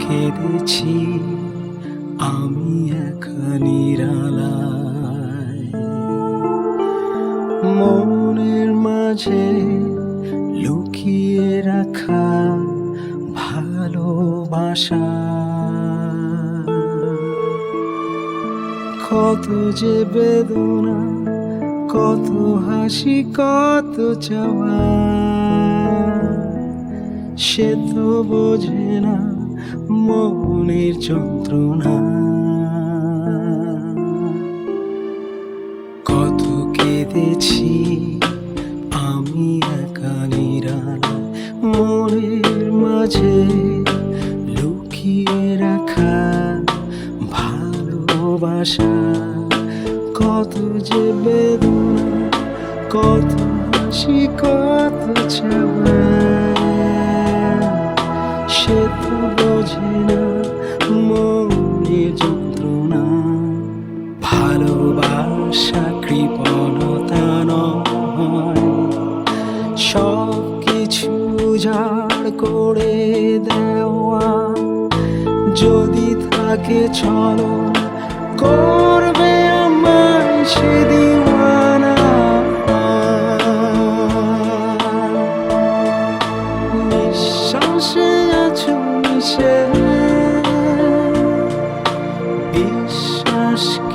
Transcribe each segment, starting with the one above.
কেঁদেছি আমি একা নিরালায়। মনের মাঝে লুকিয়ে রাখা ভালোবাসা। কত যে বেদনা, কত হাসি, কত চাওয়া, সে তো বোঝে না মনের যন্ত্রণা। কত কেঁদেছি আমি একা নিরালা মনের মাঝে লুকিয়ে রাখা ভালোবাসা। কত যে বেদনা, কত হাসি কত চাওয়া সে তো বোঝে না মনের যন্ত্রণা। ভালোবাসা কৃপণতা নয়। সব কিছু উজাড় করে দেওয়া। যদি থাকে চলো করবে আমায় সে বিশ্বাসকে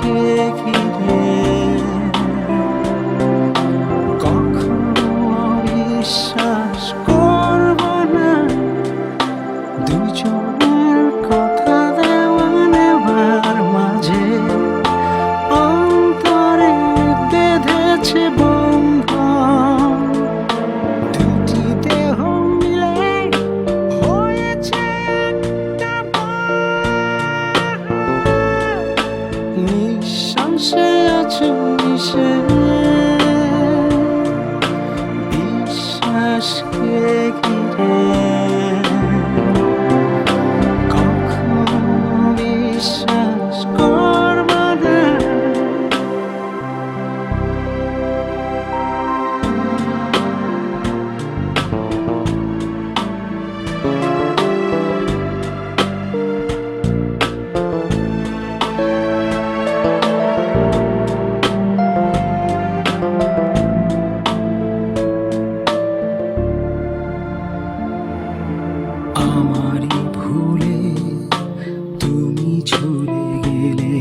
আমারই ভুলে তুমি চলে গেলে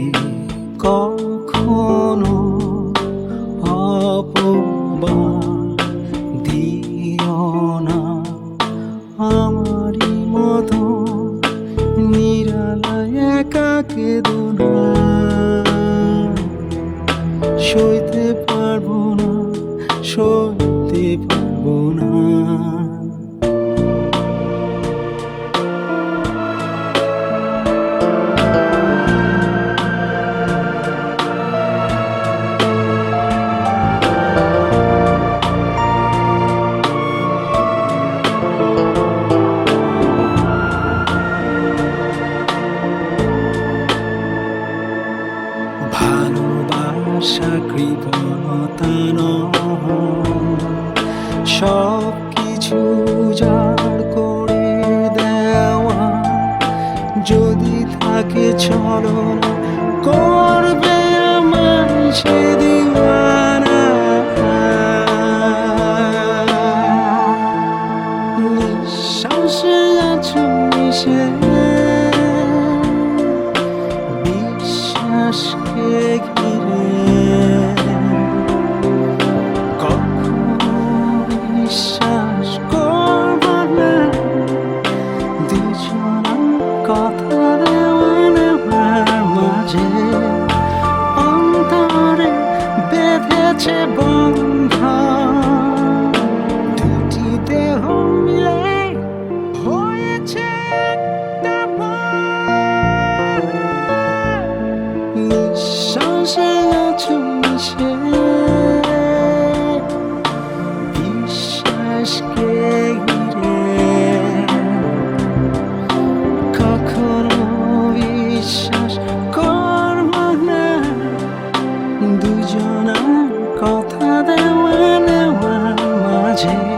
কখনো অপমান দিও না। আমারই মতো নিরালায় একা কেদনা সইতে পারব না, সইতে পারব না। চলো করবে আমার সে দিওয়ানা। নিঃশ্বাসে আছো মিশে। বিশ্বাসকে ঘিরে আকাশকে ঘিরে কখনো বিশ্বাস করব না দুজনার কথা দেওয়া নেওয়ার মাঝে